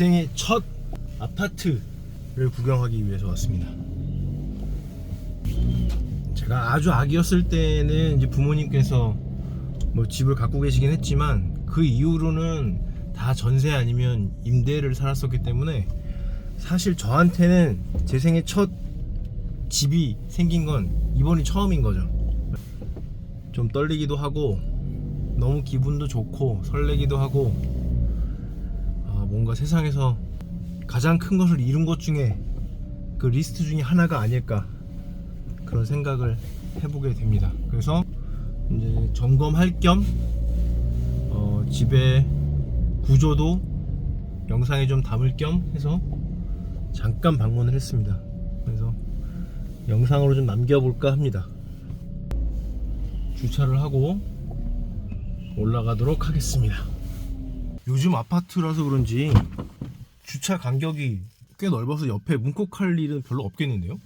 생애 첫 아파트를 구경하기 위해서 왔습니다. 제가 아주 아기였을 때는 이제 부모님께서 뭐 집을 갖고 계시긴 했지만 그 이후로는 다 전세 아니면 임대를 살았었기 때문에 사실 저한테는 제 생애 첫 집이 생긴 건 이번이 처음인 거죠. 좀 떨리기도 하고 너무 기분도 좋고 설레기도 하고 아, 뭔가 세상에서 가장 큰 것을 이룬 것 중에 그 리스트 중에 하나가 아닐까 그런 생각을 해보게 됩니다. 그래서 이제 점검할 겸 어, 집의 구조도 영상에 좀 담을 겸 해서 잠깐 방문을 했습니다. 그래서 영상으로 좀 남겨볼까 합니다. 주차를 하고 올라가도록 하겠습니다. 요즘 아파트라서 그런지 주차 간격이 꽤 넓어서 옆에 문콕할 일은 별로 없겠는데요?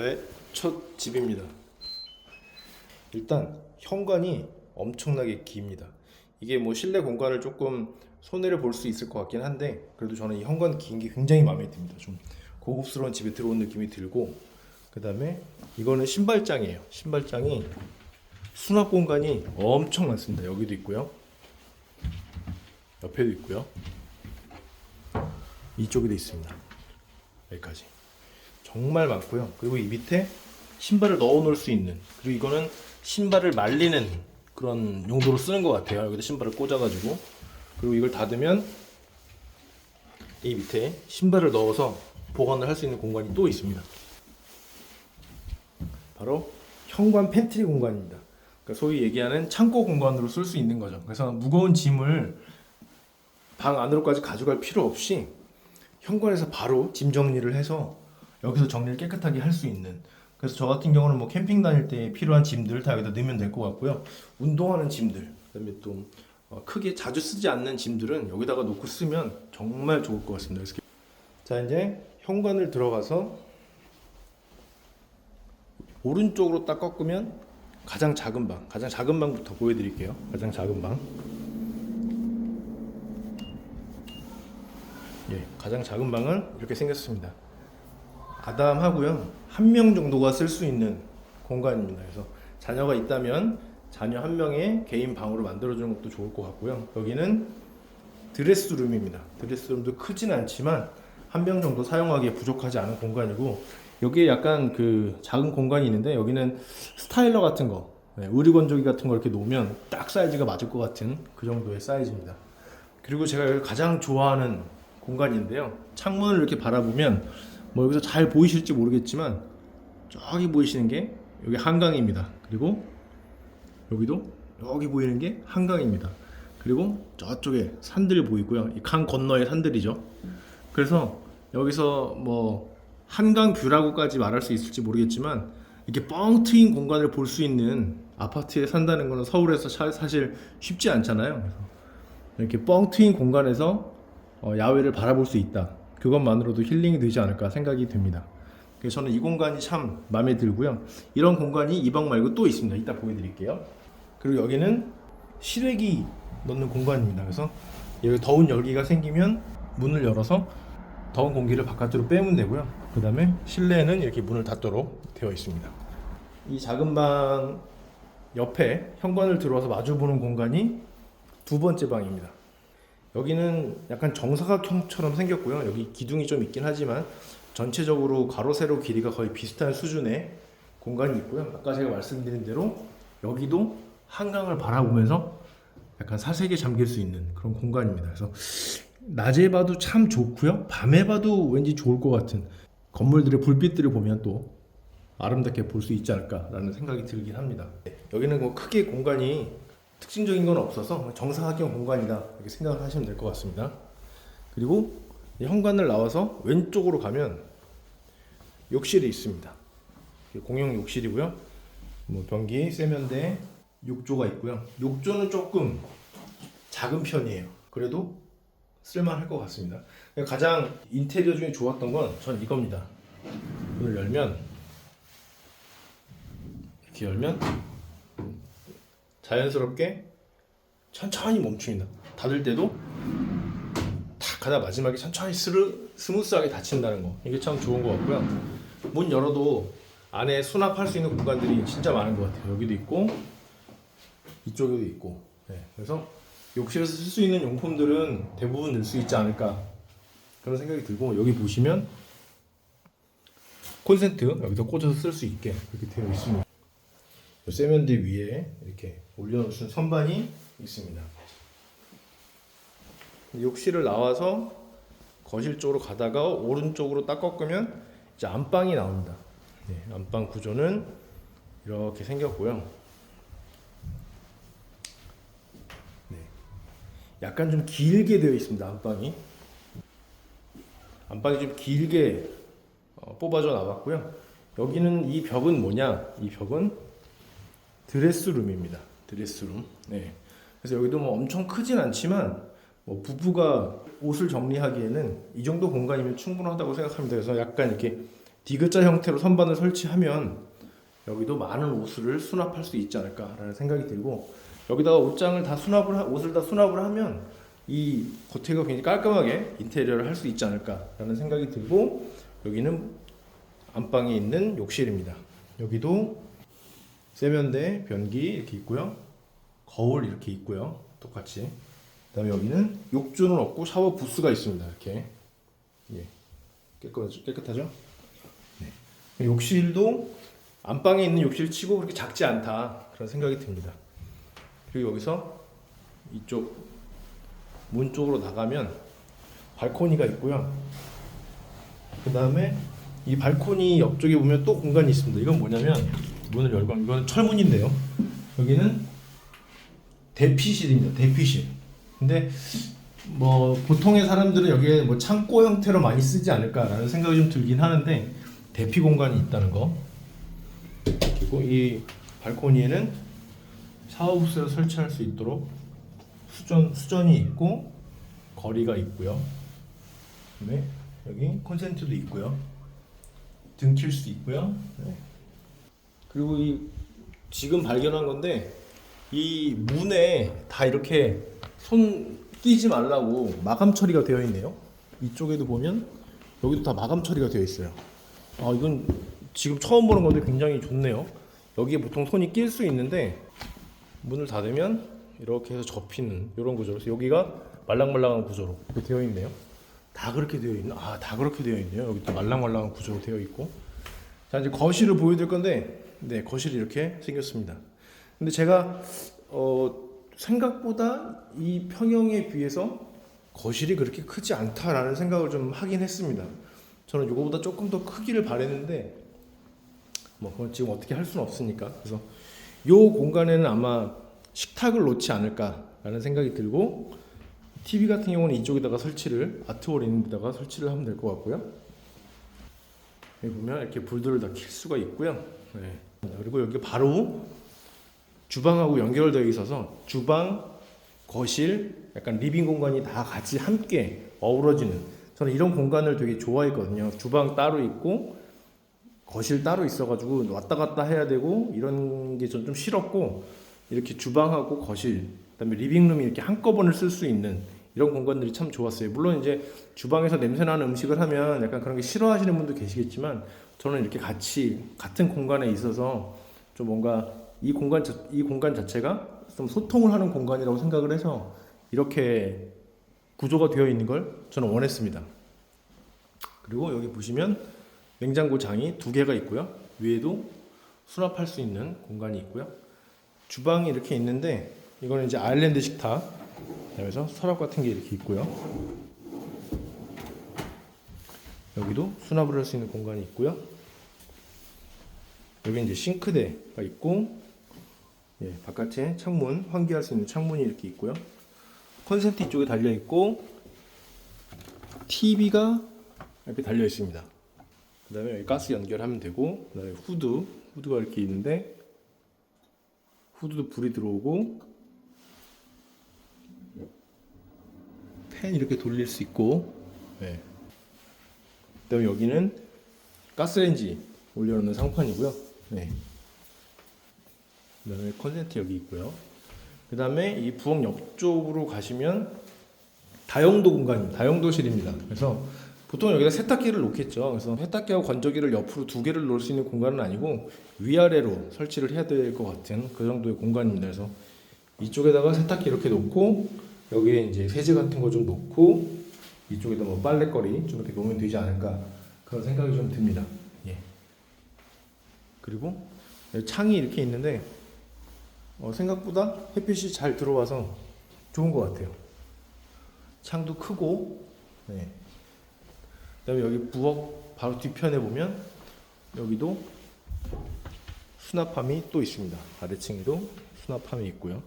저의 첫 집입니다. 일단 현관이 엄청나게 깁니다. 이게 뭐 실내 공간을 조금 손해를 볼 수 있을 것 같긴 한데 그래도 저는 이 현관 긴 게 굉장히 마음에 듭니다. 좀 고급스러운 집에 들어온 느낌이 들고 그 다음에 이거는 신발장이에요. 신발장이 수납 공간이 엄청 많습니다. 여기도 있고요. 옆에도 있고요. 이쪽에도 있습니다. 여기까지. 정말 많고요. 그리고 이 밑에 신발을 넣어 놓을 수 있는 그리고 이거는 신발을 말리는 그런 용도로 쓰는 것 같아요. 여기다 신발을 꽂아가지고 그리고 이걸 닫으면 이 밑에 신발을 넣어서 보관을 할 수 있는 공간이 또 있습니다. 바로 현관 팬트리 공간입니다. 그러니까 소위 얘기하는 창고 공간으로 쓸 수 있는 거죠. 그래서 무거운 짐을 방 안으로까지 가져갈 필요 없이 현관에서 바로 짐 정리를 해서 여기서 정리를 깨끗하게 할 수 있는. 그래서 저 같은 경우는 뭐 캠핑 다닐 때 필요한 짐들 다 여기다 넣으면 될 것 같고요. 운동하는 짐들 그다음에 또 어, 크게 자주 쓰지 않는 짐들은 여기다가 놓고 쓰면 정말 좋을 것 같습니다. 그래서 자 이제 현관을 들어가서 오른쪽으로 딱 꺾으면 가장 작은 방 가장 작은 방부터 보여드릴게요. 가장 작은 방. 예, 가장 작은 방은 이렇게 생겼습니다. 아담하고요. 한 명 정도가 쓸 수 있는 공간입니다. 그래서 자녀가 있다면 자녀 한 명의 개인 방으로 만들어주는 것도 좋을 것 같고요. 여기는 드레스룸입니다. 드레스룸도 크진 않지만 한 명 정도 사용하기에 부족하지 않은 공간이고 여기에 약간 그 작은 공간이 있는데 여기는 스타일러 같은 거, 네, 의류 건조기 같은 거 이렇게 놓으면 딱 사이즈가 맞을 것 같은 그 정도의 사이즈입니다. 그리고 제가 여기 가장 좋아하는 공간인데요. 창문을 이렇게 바라보면 뭐 여기서 잘 보이실지 모르겠지만 저기 보이시는 게 여기 한강입니다. 그리고 여기도 여기 보이는 게 한강입니다. 그리고 저쪽에 산들 보이고요. 이 강 건너의 산들이죠. 그래서 여기서 뭐 한강 뷰라고까지 말할 수 있을지 모르겠지만 이렇게 뻥 트인 공간을 볼 수 있는 아파트에 산다는 거는 서울에서 사- 사실 쉽지 않잖아요. 이렇게 뻥 트인 공간에서 어, 야외를 바라볼 수 있다. 그것만으로도 힐링이 되지 않을까 생각이 듭니다. 그래서 저는 이 공간이 참 마음에 들고요. 이런 공간이 이 방 말고 또 있습니다. 이따 보여드릴게요. 그리고 여기는 실외기 넣는 공간입니다. 그래서 여기 더운 열기가 생기면 문을 열어서 더운 공기를 바깥으로 빼면 되고요. 그 다음에 실내에는 이렇게 문을 닫도록 되어 있습니다. 이 작은 방 옆에 현관을 들어와서 마주보는 공간이 두 번째 방입니다. 여기는 약간 정사각형처럼 생겼고요. 여기 기둥이 좀 있긴 하지만 전체적으로 가로 세로 길이가 거의 비슷한 수준의 공간이 있고요. 아까 제가 말씀드린 대로 여기도 한강을 바라보면서 약간 사색에 잠길 수 있는 그런 공간입니다. 그래서 낮에 봐도 참 좋고요. 밤에 봐도 왠지 좋을 것 같은 건물들의 불빛들을 보면 또 아름답게 볼 수 있지 않을까라는 생각이 들긴 합니다. 여기는 뭐 크게 공간이 특징적인 건 없어서 정사각형 공간이다 이렇게 생각을 하시면 될 것 같습니다. 그리고 이 현관을 나와서 왼쪽으로 가면 욕실이 있습니다. 공용 욕실이고요. 뭐 변기, 세면대, 욕조가 있고요. 욕조는 조금 작은 편이에요. 그래도 쓸만할 것 같습니다. 가장 인테리어 중에 좋았던 건 전 이겁니다. 문을 열면 이렇게 열면 자연스럽게 천천히 멈춥니다. 닫을 때도 탁 하다 마지막에 천천히 스르, 스무스하게 닫힌다는 거 이게 참 좋은 것 같고요. 문 열어도 안에 수납할 수 있는 공간들이 진짜 많은 것 같아요. 여기도 있고 이쪽에도 있고 네, 그래서 욕실에서 쓸 수 있는 용품들은 대부분 넣을 수 있지 않을까 그런 생각이 들고 여기 보시면 콘센트 여기서 꽂아서 쓸 수 있게 이렇게 되어 있습니다. 요 세면대 위에 이렇게 있는 선반이 있습니다. 욕실을 나와서 거실 쪽으로 가다가 오른쪽으로 딱 꺾으면 이제 안방이 나옵니다. 네, 안방 구조는 이렇게 생겼고요. 네, 약간 좀 길게 되어 있습니다. 안방이. 안방이 좀 길게 어, 뽑아져 나왔고요. 여기는 이 벽은 뭐냐? 이 벽은 드레스룸입니다. 드레스룸. 네. 그래서 여기도 뭐 엄청 크진 않지만 뭐 부부가 옷을 정리하기에는 이 정도 공간이면 충분하다고 생각합니다. 그래서 약간 이렇게 디귿자 형태로 선반을 설치하면 여기도 많은 옷을 수납할 수 있지 않을까라는 생각이 들고 여기다가 옷장을 다 수납을 하, 옷을 다 수납을 하면 이 겉에가 굉장히 깔끔하게 인테리어를 할 수 있지 않을까라는 생각이 들고 여기는 안방에 있는 욕실입니다. 여기도 세면대, 변기 이렇게 있고요. 거울 이렇게 있고요. 똑같이. 그다음에 여기는 욕조는 없고 샤워 부스가 있습니다. 이렇게 예. 깨끗하죠? 깨끗하죠? 네. 욕실도 안방에 있는 욕실 치고 그렇게 작지 않다 그런 생각이 듭니다. 그리고 여기서 이쪽 문 쪽으로 나가면 발코니가 있고요. 그 다음에 이 발코니 옆쪽에 보면 또 공간이 있습니다. 이건 뭐냐면 문을 열고 이건 철문인데요. 여기는 대피실입니다. 대피실. 근데 뭐 보통의 사람들은 여기에 뭐 창고 형태로 많이 쓰지 않을까라는 생각이 좀 들긴 하는데 대피 공간이 있다는 거. 그리고 이 발코니에는 샤워부스를 설치할 수 있도록 수전 수전이 있고 거리가 있고요. 그다음에 여기 콘센트도 있고요. 등킬 수 있고요. 네. 그리고 이 지금 발견한 건데 이 문에 다 이렇게 손 끼지 말라고 마감 처리가 되어 있네요. 이쪽에도 보면 여기도 다 마감 처리가 되어 있어요. 아 이건 지금 처음 보는 건데 굉장히 좋네요. 여기에 보통 손이 낄 수 있는데 문을 닫으면 이렇게 해서 접히는 이런 구조로 그래서 여기가 말랑말랑한 구조로 이렇게 되어 있네요. 다 그렇게 되어 있나? 아, 다 그렇게 되어 있네요. 여기 또 말랑말랑한 구조로 되어 있고. 자, 이제 거실을 보여드릴 건데, 네, 거실이 이렇게 생겼습니다. 근데 제가, 어, 생각보다 이 평형에 비해서 거실이 그렇게 크지 않다라는 생각을 좀 하긴 했습니다. 저는 이거보다 조금 더 크기를 바랬는데, 뭐, 그건 지금 어떻게 할 수는 없으니까. 그래서 이 공간에는 아마 식탁을 놓지 않을까라는 생각이 들고, TV 같은 경우는 이쪽에다가 설치를 아트월 있는 데다가 설치를 하면 될 것 같고요. 여기 보면 이렇게 불들을 다킬 수가 있고요. 네. 그리고 여기 바로 주방하고 연결되어 있어서 주방, 거실, 약간 리빙 공간이 다 같이 함께 어우러지는 저는 이런 공간을 되게 좋아했거든요. 주방 따로 있고 거실 따로 있어가지고 왔다 갔다 해야 되고 이런 게전좀 싫었고 이렇게 주방하고 거실 그다음에 리빙룸이 이렇게 한꺼번에 쓸 수 있는 이런 공간들이 참 좋았어요. 물론 이제 주방에서 냄새나는 음식을 하면 약간 그런 게 싫어하시는 분도 계시겠지만 저는 이렇게 같이 같은 공간에 있어서 좀 뭔가 이 공간 자, 이 공간 자체가 좀 소통을 하는 공간이라고 생각을 해서 이렇게 구조가 되어 있는 걸 저는 원했습니다. 그리고 여기 보시면 냉장고 장이 두 개가 있고요. 위에도 수납할 수 있는 공간이 있고요. 주방이 이렇게 있는데 이거는 이제 아일랜드 식탁 그래서 서랍 같은 게 이렇게 있고요. 여기도 수납을 할 수 있는 공간이 있고요. 여기 이제 싱크대가 있고 예, 바깥에 창문 환기할 수 있는 창문이 이렇게 있고요. 콘센트 이쪽에 달려 있고 TV가 이렇게 달려 있습니다. 그 다음에 여기 가스 연결하면 되고 그 다음에 후드 후드가 이렇게 있는데 후드도 불이 들어오고 팬 이렇게 돌릴 수 있고 네. 그다음에 여기는 가스레인지 올려놓는 상판이고요. 네. 그다음에 컨센트 여기 있고요. 그다음에 이 부엌 옆쪽으로 가시면 다용도 공간입니다. 다용도실입니다. 그래서 보통 여기다 세탁기를 놓겠죠. 그래서 세탁기하고 건조기를 옆으로 두 개를 놓을 수 있는 공간은 아니고 위아래로 설치를 해야 될 것 같은 그 정도의 공간입니다. 그래서 이쪽에다가 세탁기 이렇게 놓고 여기에 이제 세제 같은 거 좀 놓고 이쪽에다 뭐 빨래거리 좀 이렇게 놓으면 되지 않을까 그런 생각이 좀 듭니다. 예. 그리고 창이 이렇게 있는데 어, 생각보다 햇빛이 잘 들어와서 좋은 것 같아요. 창도 크고, 네. 그다음에 여기 부엌 바로 뒤편에 보면 여기도 수납함이 또 있습니다. 아래층에도 수납함이 있고요.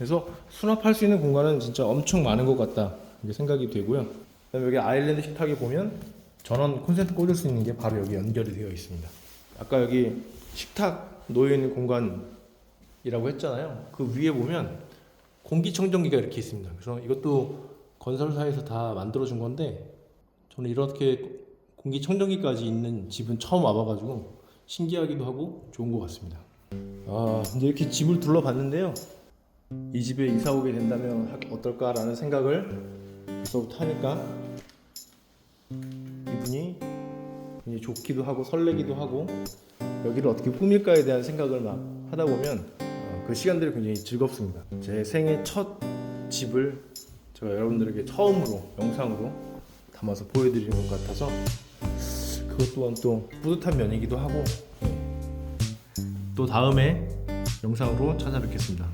예. 그래서 수납할 수 있는 공간은 진짜 엄청 많은 것 같다 이게 생각이 되고요. 그다음에 여기 아일랜드 식탁에 보면 전원 콘센트 꽂을 수 있는 게 바로 여기 연결이 되어 있습니다. 아까 여기 식탁 놓여 있는 공간이라고 했잖아요. 그 위에 보면 공기청정기가 이렇게 있습니다. 그래서 이것도 건설사에서 다 만들어 준 건데 저는 이렇게 공기청정기까지 있는 집은 처음 와봐가지고 신기하기도 하고 좋은 것 같습니다. 아 이제 이렇게 집을 둘러봤는데요. 이 집에 이사 오게 된다면 하- 어떨까라는 생각을 벌써부터 하니까 기분이 굉장히 좋기도 하고 설레기도 하고 여기를 어떻게 꾸밀까에 대한 생각을 막 하다 보면 어, 그 시간들이 굉장히 즐겁습니다. 제 생애 첫 집을 제가 여러분들에게 처음으로 영상으로 담아서 보여드리는 것 같아서 그것 또한 또 뿌듯한 면이기도 하고 네. 또 다음에 영상으로 찾아뵙겠습니다.